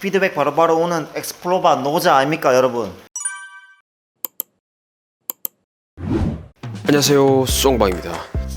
피드백 바로 바로 오는 엑스플로바 노자 아닙니까 여러분? 안녕하세요 송방입니다.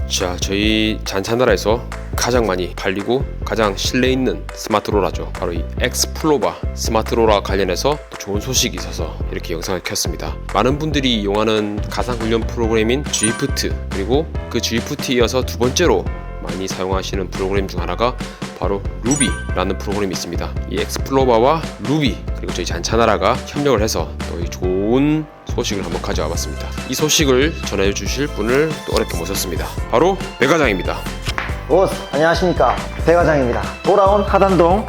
자 저희 잔차나라에서 가장 많이 팔리고 가장 신뢰 있는 스마트로라죠. 바로 이 엑스플로바 스마트로라 관련해서 또 좋은 소식이 있어서 이렇게 영상을 켰습니다. 많은 분들이 이용하는 가상훈련 프로그램인 G프트 그리고 그 G프트 이어서 두 번째로 많이 사용하시는 프로그램 중 하나가 바로 루비라는 프로그램이 있습니다. 이 엑스플로바와 루비 그리고 저희 잔차나라가 협력을 해서 또 이 좋은 소식을 한번 가져와 봤습니다. 이 소식을 전해 주실 분을 또 어렵게 모셨습니다. 바로 배과장입니다. 오 안녕하십니까 배과장입니다. 돌아온 하단동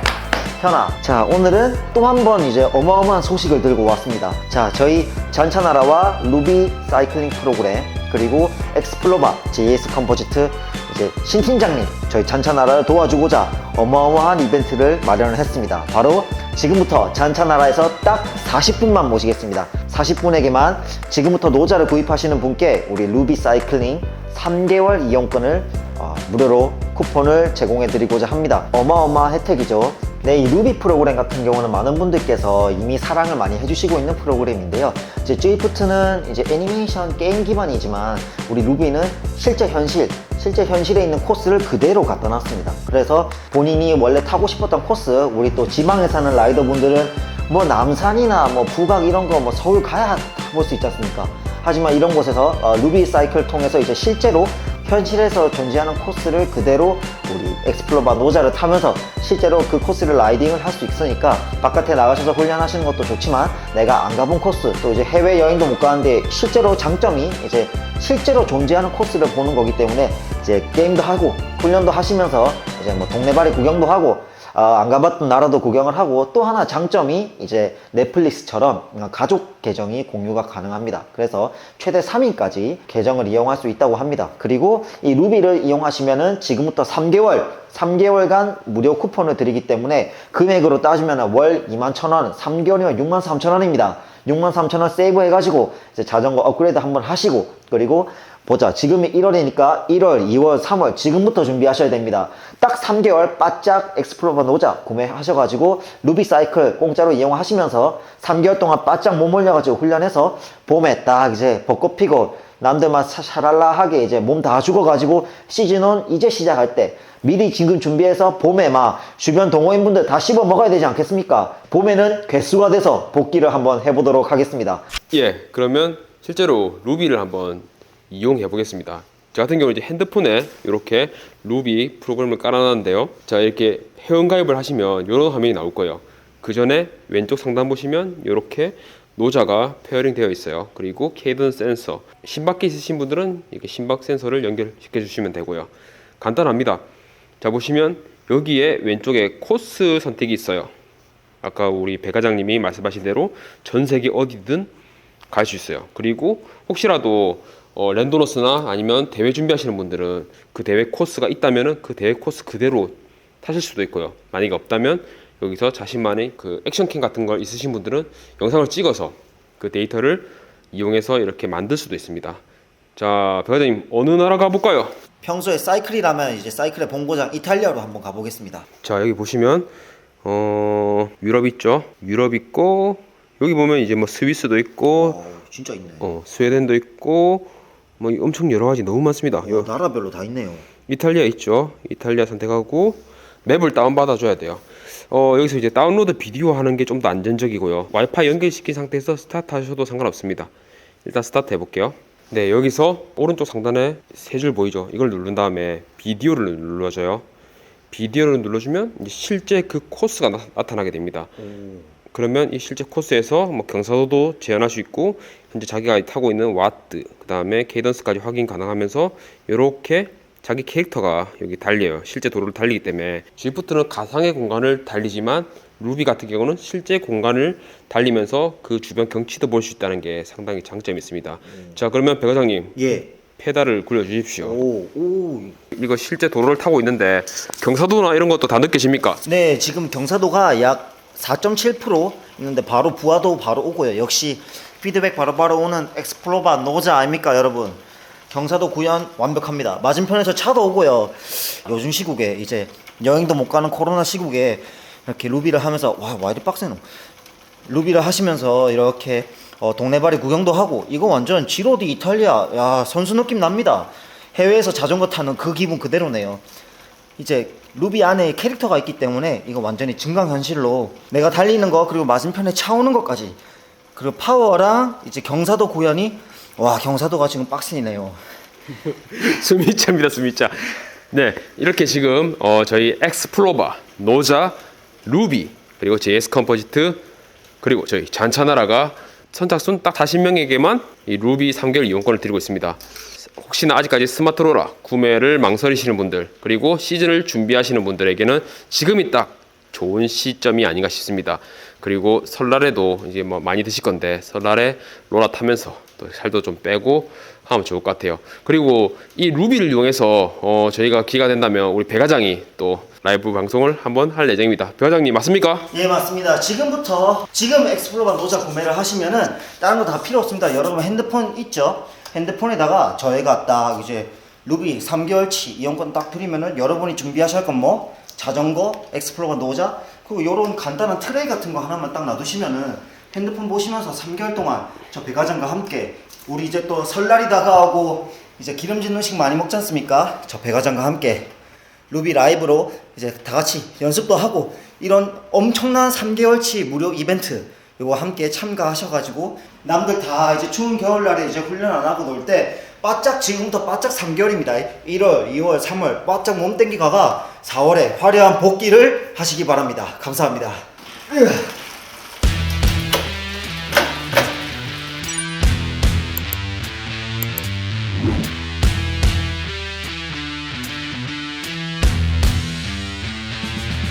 현아. 자 오늘은 또 한 번 이제 어마어마한 소식을 들고 왔습니다. 자 저희 전차나라와 루비 사이클링 프로그램 그리고 엑스플로바 JS 컴포지트 이제 신 팀장님 저희 잔차나라를 도와주고자 어마어마한 이벤트를 마련을 했습니다. 바로 지금부터 잔차나라에서 딱 40분만 모시겠습니다. 40분에게만 지금부터 노자를 구입하시는 분께 우리 루비 사이클링 3개월 이용권을 어, 무료로 쿠폰을 제공해 드리고자 합니다. 어마어마한 혜택이죠. 네, 이 루비 프로그램 같은 경우는 많은 분들께서 이미 사랑을 많이 해주시고 있는 프로그램인데요. 이제 G프트는 이제 애니메이션 게임 기반이지만 우리 루비는 실제 현실, 실제 현실에 있는 코스를 그대로 갖다 놨습니다. 그래서 본인이 원래 타고 싶었던 코스, 우리 또 지방에 사는 라이더 분들은 뭐 남산이나 뭐 북악 이런 거 뭐 서울 가야 타볼 수 있지 않습니까? 하지만 이런 곳에서 어, 루비 사이클 통해서 이제 실제로 현실에서 존재하는 코스를 그대로 우리 엑스플로바 노자를 타면서 실제로 그 코스를 라이딩을 할 수 있으니까 바깥에 나가셔서 훈련하시는 것도 좋지만 내가 안 가본 코스 또 이제 해외 여행도 못 가는데 실제로 장점이 이제 실제로 존재하는 코스를 보는 거기 때문에 이제 게임도 하고 훈련도 하시면서 이제 뭐 동네발이 구경도 하고 어, 안 가봤던 나라도 구경을 하고 또 하나 장점이 이제 넷플릭스처럼 가족 계정이 공유가 가능합니다. 그래서 최대 3인까지 계정을 이용할 수 있다고 합니다. 그리고 이 루비를 이용하시면은 지금부터 3개월 3개월간 무료 쿠폰을 드리기 때문에 금액으로 따지면 월 2만 1,000원, 3개월이면 6만 3천 원입니다. 6만 3천 원 세이브 해가지고 이제 자전거 업그레이드 한번 하시고 그리고 보자 지금이 1월이니까 1월, 2월, 3월 지금부터 준비하셔야 됩니다. 딱 3개월 바짝 엑스플로버 노자 구매하셔가지고 루비 사이클 공짜로 이용하시면서 3개월 동안 바짝 몸 올려가지고 훈련해서 봄에 딱 이제 벚꽃 피고 남들만 샤- 샤랄라하게 이제 몸 다 죽어가지고 시즌1 이제 시작할 때 미리 지금 준비해서 봄에 막 주변 동호인분들 다 씹어 먹어야 되지 않겠습니까? 봄에는 괴수가 돼서 복귀를 한번 해보도록 하겠습니다. 예, 그러면 실제로 루비를 한번 이용해 보겠습니다. 저 같은 경우 이제 핸드폰에 이렇게 루비 프로그램을 깔아놨는데요. 자 이렇게 회원가입을 하시면 이런 화면이 나올 거예요. 그 전에 왼쪽 상단 보시면 이렇게 노자가 페어링 되어 있어요. 그리고 케이든 센서 심박기 있으신 분들은 이렇게 심박 센서를 연결시켜 주시면 되고요. 간단합니다. 자 보시면 여기에 왼쪽에 코스 선택이 있어요. 아까 우리 배 과장님이 말씀하신 대로 전 세계 어디든 갈 수 있어요. 그리고 혹시라도 어, 랜도너스나 아니면 대회 준비하시는 분들은 그 대회 코스가 있다면은 그 대회 코스 그대로 타실 수도 있고요. 만약에 없다면 여기서 자신만의 그 액션캠 같은 걸 있으신 분들은 영상을 찍어서 그 데이터를 이용해서 이렇게 만들 수도 있습니다. 자, 배 과장님 어느 나라 가볼까요? 평소에 사이클이라면 이제 사이클의 본고장 이탈리아로 한번 가보겠습니다. 자 여기 보시면 어 유럽 있죠 유럽 있고 여기 보면 이제 뭐 스위스도 있고 어, 진짜 있네. 어 스웨덴도 있고 뭐 엄청 여러 가지 너무 많습니다. 어, 요. 나라별로 다 있네요. 이탈리아 있죠. 이탈리아 선택하고 맵을 다운 받아 줘야 돼요. 어 여기서 이제 다운로드 비디오 하는 게 좀 더 안전적이고요. 와이파이 연결시킨 상태에서 스타트 하셔도 상관없습니다. 일단 스타트 해볼게요. 네 여기서 오른쪽 상단에 세 줄 보이죠? 이걸 누른 다음에 비디오를 눌러줘요. 비디오를 눌러주면 이제 실제 그 코스가 나, 나타나게 됩니다 그러면 이 실제 코스에서 뭐 경사도도 제한할 수 있고 현재 자기가 타고 있는 와트 그 다음에 케이던스까지 확인 가능하면서 이렇게 자기 캐릭터가 여기 달려요 실제 도로를 달리기 때문에 G프트는 가상의 공간을 달리지만 루비 같은 경우는 실제 공간을 달리면서 그 주변 경치도 볼 수 있다는 게 상당히 장점이 있습니다 자 그러면 배 과장님 예. 페달을 굴려 주십시오 오, 오. 이거 실제 도로를 타고 있는데 경사도나 이런 것도 다 느끼십니까? 네, 지금 경사도가 약 4.7% 있는데 바로 부하도 바로 오고요. 역시 피드백 바로 바로 오는 엑스플로바 노자 아닙니까, 여러분? 경사도 구현 완벽합니다. 맞은편에서 차도 오고요. 요즘 시국에 이제 여행도 못 가는 코로나 시국에 이렇게 루비를 하면서 와, 와 이리 빡세노. 루비를 하시면서 이렇게 어, 동네발이 구경도 하고 이거 완전 지로디 이탈리아 야 선수 느낌 납니다. 해외에서 자전거 타는 그 기분 그대로네요. 이제 루비 안에 캐릭터가 있기 때문에 이거 완전히 증강현실로 내가 달리는 거 그리고 맞은편에 차 오는 것까지 그리고 파워랑 이제 경사도 구현이 와 경사도가 지금 빡신이네요. 숨이 차입니다, 숨이 차. 네, 이렇게 지금 어, 저희 엑스플로바, 노자, 루비, 그리고 JS 컴포지트, 그리고 저희 잔차나라가 선착순 딱 40명에게만 이 루비 3개월 이용권을 드리고 있습니다. 혹시나 아직까지 스마트로라 구매를 망설이시는 분들, 그리고 시즌을 준비하시는 분들에게는 지금이 딱 좋은 시점이 아닌가 싶습니다. 그리고 설날에도 이제 뭐 많이 드실 건데 설날에 로라 타면서 또 살도 좀 빼고 하면 좋을 것 같아요. 그리고 이 루비를 이용해서 어 저희가 기가 된다면 우리 배 과장이 또 라이브 방송을 한번 할 예정입니다. 배 과장님 맞습니까? 예 맞습니다. 지금부터 지금 엑스플로바 노자 구매를 하시면은 다른 거 다 필요 없습니다. 여러분 핸드폰 있죠? 핸드폰에다가 저희가 딱 이제 루비 3개월치 이용권 딱 드리면은 여러분이 준비하실 건 뭐 자전거, 엑스플로바 노자 그리고 요런 간단한 트레이 같은 거 하나만 딱 놔두시면은 핸드폰 보시면서 3개월 동안 저 배가장과 함께 우리 이제 또 설날이 다가오고 이제 기름진 음식 많이 먹지 않습니까? 저 배가장과 함께 루비 라이브로 이제 다 같이 연습도 하고 이런 엄청난 3개월치 무료 이벤트 이거 함께 참가하셔가지고 남들 다 이제 추운 겨울날에 이제 훈련 안 하고 놀 때 바짝 지금부터 바짝 3개월입니다. 1월 2월 3월 바짝 몸 땡기가가 4월에 화려한 복귀를 하시기 바랍니다. 감사합니다. 으.